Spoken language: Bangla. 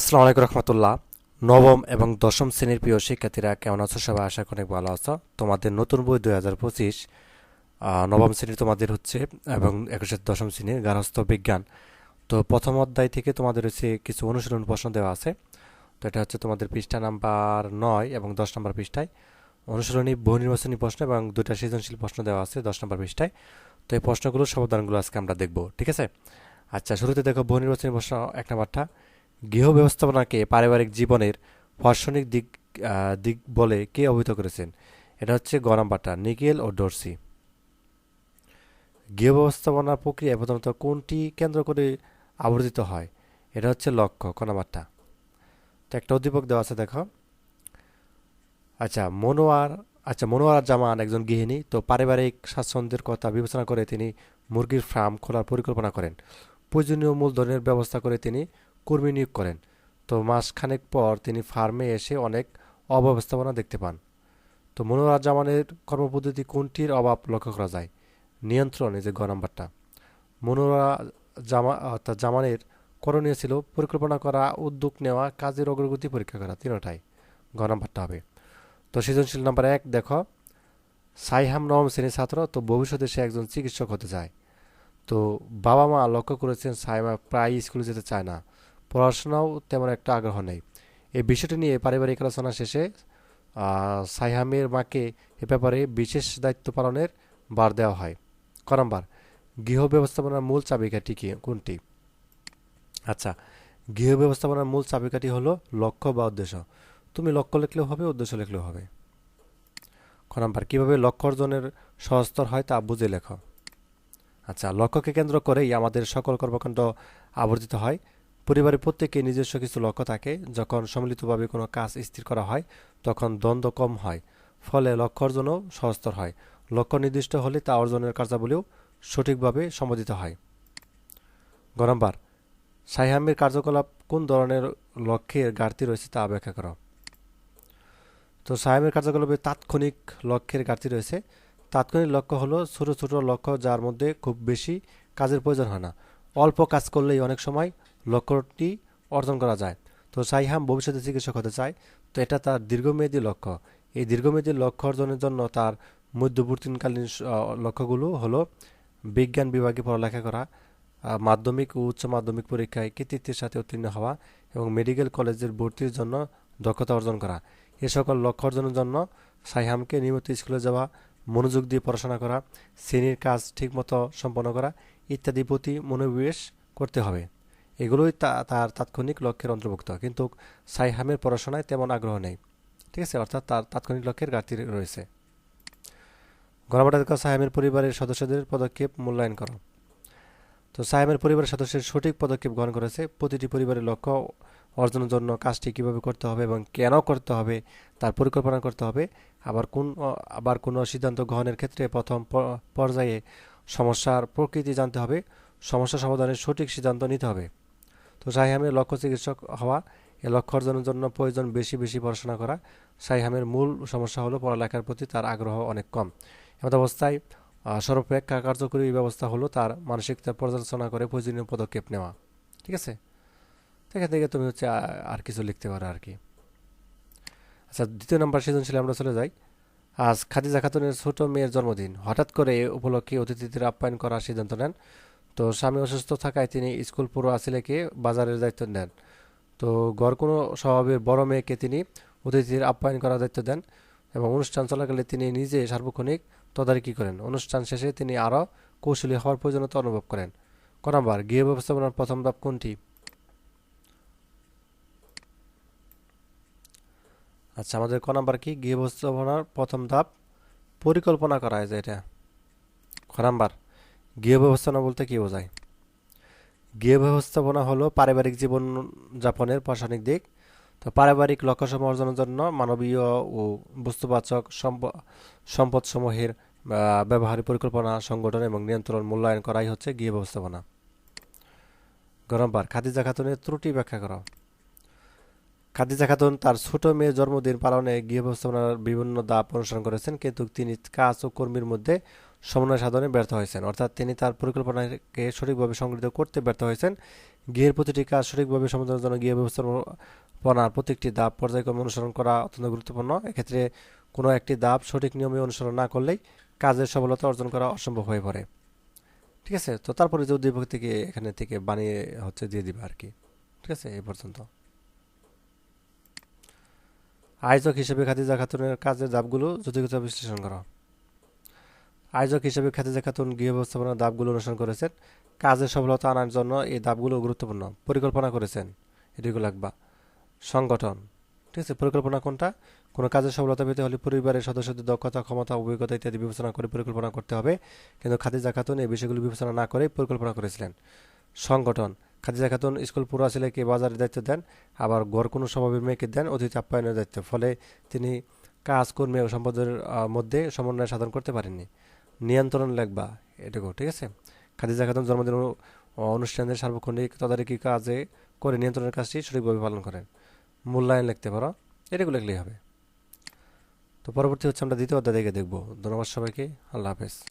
আসসালামু আলাইকুম রহমতুল্লাহ। নবম এবং দশম শ্রেণির প্রিয় শিক্ষার্থীরা কেমন আছো? সবাই আশা করি ভালো আছো। তোমাদের নতুন বই দুই হাজার পঁচিশ নবম শ্রেণির তোমাদের হচ্ছে এবং একুশে দশম শ্রেণির গার্হস্থ বিজ্ঞান। তো প্রথম অধ্যায় থেকে তোমাদের হচ্ছে কিছু অনুশীলন প্রশ্ন দেওয়া আছে। তো এটা হচ্ছে তোমাদের পৃষ্ঠা নাম্বার নয় এবং দশ নম্বর পৃষ্ঠায়। অনুশীলনী, বহু প্রশ্ন এবং দুটা সৃজনশীল প্রশ্ন দেওয়া আছে দশ নম্বর পৃষ্ঠায়। তো এই প্রশ্নগুলোর সমাধানগুলো আজকে আমরা দেখব, ঠিক আছে? আচ্ছা শুরুতে দেখো বহু নির্বাচনী প্রশ্ন, এক নম্বরটা। গৃহ ব্যবস্থাপনাকে পারিবারিক জীবনের দার্শনিক দিক দিক বলে কে অভিহিত করেছেন? এটা হচ্ছে গ নাম্বারটা, নিকেল ও ডরসি। গৃহ ব্যবস্থাপনার প্রক্রিয়া প্রধানত কোনটি কেন্দ্র করে আবর্তিত হয়? এটা হচ্ছে লক্ষ্য ক তো একটা উদ্দীপক দেওয়া আছে, দেখো। আচ্ছা মনোয়ার আচ্ছা মনোয়ার জামান একজন গৃহিণী। তো পারিবারিক স্বাচ্ছন্দ্যের কথা বিবেচনা করে তিনি মুরগির ফার্ম খোলার পরিকল্পনা করেন। প্রয়োজনীয় মূলধনের ব্যবস্থা করে তিনি কর্মী নিয়োগ করেন। তো মাসখানেক পর তিনি ফার্মে এসে অনেক অব্যবস্থাপনা দেখতে পান। তো মনোয়ার জামানের কর্মপদ্ধতি কোনটির অভাব লক্ষ্য করা যায়? নিয়ন্ত্রণ, এই যে গ নাম্বারটা। মনোরা জামা অর্থাৎ জামানের করণীয় ছিল পরিকল্পনা করা, উদ্যোগ নেওয়া, কাজের অগ্রগতি পরীক্ষা করা, তিনটাই। গ নাম্বারটা হবে। তো সৃজনশীল নাম্বার এক, দেখো। সাইহাম নবম শ্রেণির ছাত্র, তো ভবিষ্যতে সে একজন চিকিৎসক হতে চায়। তো বাবা মা লক্ষ্য করেছেন সাইমা প্রায় স্কুলে যেতে চায় না। পড়াশোনাও তেমন একটা আগ্রহ নেই। এই বিষয়টি নিয়ে পারিবারিক আলোচনা শেষে সাইহামের মাকে এ ব্যাপারে বিশেষ দায়িত্ব পালনের বার দেওয়া হয়। ক নম্বর গৃহ ব্যবস্থাপনার মূল চাবিকাঠি কি, কোনটি? আচ্ছা গৃহ ব্যবস্থাপনার মূল চাবিকাঠি হলো লক্ষ্য বা উদ্দেশ্য। তুমি লক্ষ্য লিখলেও হবে, উদ্দেশ্য লিখলেও হবে। খ নম্বর কীভাবে লক্ষ্য অর্জনের সহস্তর হয় তা বুঝে লেখো। আচ্ছা লক্ষ্যকে কেন্দ্র করেই আমাদের সকল কর্মকাণ্ড আবর্জিত হয়। পরিবারের প্রত্যেকে নিজস্ব কিছু লক্ষ্য থাকে। যখন সম্মিলিতভাবে কোনো কাজ স্থির করা হয়, তখন দ্বন্দ্ব কম হয়, ফলে লক্ষ্য অর্জনও সহস্তর হয়। লক্ষ্য নির্দিষ্ট হলে তা অর্জনের কার্যাবলীও সঠিকভাবে সম্বোধিত হয়। গরমবার সাইহামের কার্যকলাপ কোন ধরনের লক্ষ্যের ঘাটতি রয়েছে তা ব্যাখ্যা করো। তো সাইহামের কার্যকলাপে তাৎক্ষণিক লক্ষ্যের ঘাটতি রয়েছে। তাৎক্ষণিক লক্ষ্য হলো ছোট ছোট লক্ষ্য যার মধ্যে খুব বেশি কাজের প্রয়োজন হয় না। অল্প কাজ করলেই অনেক সময় লক্ষ্যটি অর্জন করা যায়। তো সাইহাম ভবিষ্যতে চিকিৎসক হতে চায়। তো এটা তার দীর্ঘমেয়াদী লক্ষ্য। এই দীর্ঘমেয়াদী লক্ষ্য অর্জনের জন্য তার মধ্যবর্তীকালীন লক্ষ্যগুলো হলো বিজ্ঞান বিভাগে পড়ালেখা করা মাধ্যমিক ও উচ্চ মাধ্যমিক পরীক্ষায় কৃতিত্বের সাথে উত্তীর্ণ হওয়া এবং মেডিকেল কলেজের ভর্তির জন্য দক্ষতা অর্জন করা। এ সকল লক্ষ্য অর্জনের জন্য সাইহামকে নিয়মিত স্কুলে যাওয়া, মনোযোগ দিয়ে পড়াশোনা করা, শ্রেণির কাজ ঠিকমতো সম্পন্ন করা ইত্যাদি প্রতি মনোনিবেশ করতে হবে। এগুলোই তার তাৎক্ষণিক লক্ষ্যের অন্তর্ভুক্ত। কিন্তু সাইহামের পড়াশোনায় তেমন আগ্রহ নেই। ঠিক আছে? অর্থাৎ তার তাৎক্ষণিক লক্ষ্যের ঘাটতি রয়েছে। গণমাটাধিকার সাইহামের পরিবারের সদস্যদের পদক্ষেপ মূল্যায়ন করো। তো সাইহামের পরিবারের সদস্যের সঠিক পদক্ষেপ গ্রহণ করেছে। প্রতিটি পরিবারের লক্ষ্য অর্জনের জন্য কাজটি কীভাবে করতে হবে এবং কেন করতে হবে, তার পরিকল্পনা করতে হবে। আবার কোন, আবার কোনো সিদ্ধান্ত গ্রহণের ক্ষেত্রে প্রথম পর্যায়ে সমস্যার প্রকৃতি জানতে হবে। সমস্যা সমাধানের সঠিক সিদ্ধান্ত নিতে হবে। তো সাইহামের লক্ষ্য চিকিৎসক হওয়া, এ লক্ষ্য অর্জনের জন্য প্রয়োজন বেশি বেশি পড়াশোনা করা। সাইহামের মূল সমস্যা হলো পড়ালেখার প্রতি তার আগ্রহ অনেক কম। এমত অবস্থায় সর্বাপেক্ষা কার্যকরী ব্যবস্থা হলো তার মানসিকতা পর্যালোচনা করে প্রয়োজনীয় পদক্ষেপ নেওয়া। ঠিক আছে? তো এখান থেকে তুমি হচ্ছে আর কিছু লিখতে পারো আর কি। আচ্ছা দ্বিতীয় নম্বর সৃজনশীল আমরা চলে যাই। আজ খাদিজা খাতুনের ছোট মেয়ের জন্মদিন। হঠাৎ করে এ উপলক্ষে অতিথিদের আপ্যায়ন করার সিদ্ধান্ত নেন তো স্বামী অসুস্থ থাকায় তিনি স্কুল পুরো আসিলেকে বাজারের দায়িত্ব নেন। তো গড় কোনো স্বভাবের বড় মেয়েকে তিনি অতিথির আপ্যায়ন করার দায়িত্ব দেন এবং অনুষ্ঠান চলাকালে তিনি নিজে সার্বক্ষণিক তদারকি করেন। অনুষ্ঠান শেষে তিনি আরও কৌশলী হওয়ার প্রয়োজনীয়তা অনুভব করেন। ক নম্বর গৃহ ব্যবস্থাপনার প্রথম ধাপ কোনটি? আচ্ছা আমাদের ক নাম্বার কি গৃহ ব্যবস্থাপনার প্রথম ধাপ? পরিকল্পনা করা হয় যে এটা। খ নাম্বার গৃহ ব্যবস্থাপনা বলতে কি বোঝায়? গৃহ ব্যবস্থাপনা হলো পারিবারিক জীবন যাপনের প্রশাসনিক দিক। তো পারিবারিক লক্ষ্যসমূহ অর্জনের জন্য মানবীয় ও বস্তুবাচক সম্প- সম্পদসমূহের ব্যবহারিক পরিকল্পনা, সংগঠন এবং নিয়ন্ত্রণ মূল্যায়ন করাই হচ্ছে গৃহ ব্যবস্থাপনা। গরমবার খাদিজা খাতুনের ত্রুটি ব্যাখ্যা করা। খাদিজা খাতুন তার ছোট মেয়ের জন্মদিন পালনে গৃহ ব্যবস্থাপনার বিভিন্ন দাপ অনুসরণ করেছেন, কিন্তু তিনি কাজ ও কর্মীর মধ্যে সমন্বয় সাধনে ব্যর্থ হয়েছেন। অর্থাৎ তিনি তার পরিকল্পনাকে সঠিকভাবে সংগঠিত করতে ব্যর্থ হয়েছেন। গৃহের প্রতিটি কাজ সঠিকভাবে সমাধানের জন্য গৃহ ব্যবস্থাপনার প্রত্যেকটি ধাপ পর্যায়ক্রমে অনুসরণ করা অত্যন্ত গুরুত্বপূর্ণ। এক্ষেত্রে কোনো একটি ধাপ সঠিক নিয়মে অনুসরণ না করলেই কাজের সফলতা অর্জন করা অসম্ভব হয়ে পড়ে। ঠিক আছে? তো তারপরে যে উদ্দীপক থেকে এখানে থেকে বানিয়ে হচ্ছে দিয়ে দিবে আর কি। ঠিক আছে? এই পর্যন্ত। আয়োজক হিসেবে খাদিজা খাতুনের কাজের ধাপগুলো যুক্তিগত বিশ্লেষণ করা। আয়োজক হিসেবে খাদিজা খাতুন গৃহ ব্যবস্থাপনার ধাপগুলো অনুসরণ করেছেন। কাজের সফলতা আনার জন্য এই ধাপগুলো গুরুত্বপূর্ণ। পরিকল্পনা করেছেন এটিগুলো লাগবা সংগঠন। ঠিক আছে, পরিকল্পনা কোনটা? কোনো কাজের সফলতা পেতে হলে পরিবারের সদস্যদের দক্ষতা, ক্ষমতা, অভিজ্ঞতা ইত্যাদি বিবেচনা করে পরিকল্পনা করতে হবে। কিন্তু খাদিজা খাতুন এই বিষয়গুলো বিবেচনা না করে পরিকল্পনা করেছিলেন। সংগঠন। খাদিজা খাতুন স্কুল পুরা ছেলেকে বাজারের দায়িত্ব দেন, আবার ঘর কোনো স্বভাবের মেয়েকে দেন, অতিথি আপ্যায়নের দায়িত্ব। ফলে তিনি কাজ কর্মী ও সম্পদের মধ্যে সমন্বয় সাধন করতে পারেননি। নিয়ন্ত্রণ লেখবা এটুকু ঠিক আছে? খাদিজা খাতুন জন্মদিন অনু- অনুষ্ঠানের সার্বক্ষণিক তদারকি কাজে করে নিয়ন্ত্রণের কাজটি সঠিকভাবে পালন করেন। মূল্যায়ন লিখতে পারো? এটুকু লিখলেই হবে। তো পরবর্তী হচ্ছে আমরা দ্বিতীয় অধ্যায় দেখে দেখব। ধন্যবাদ সবাইকে। আল্লাহ হাফেজ।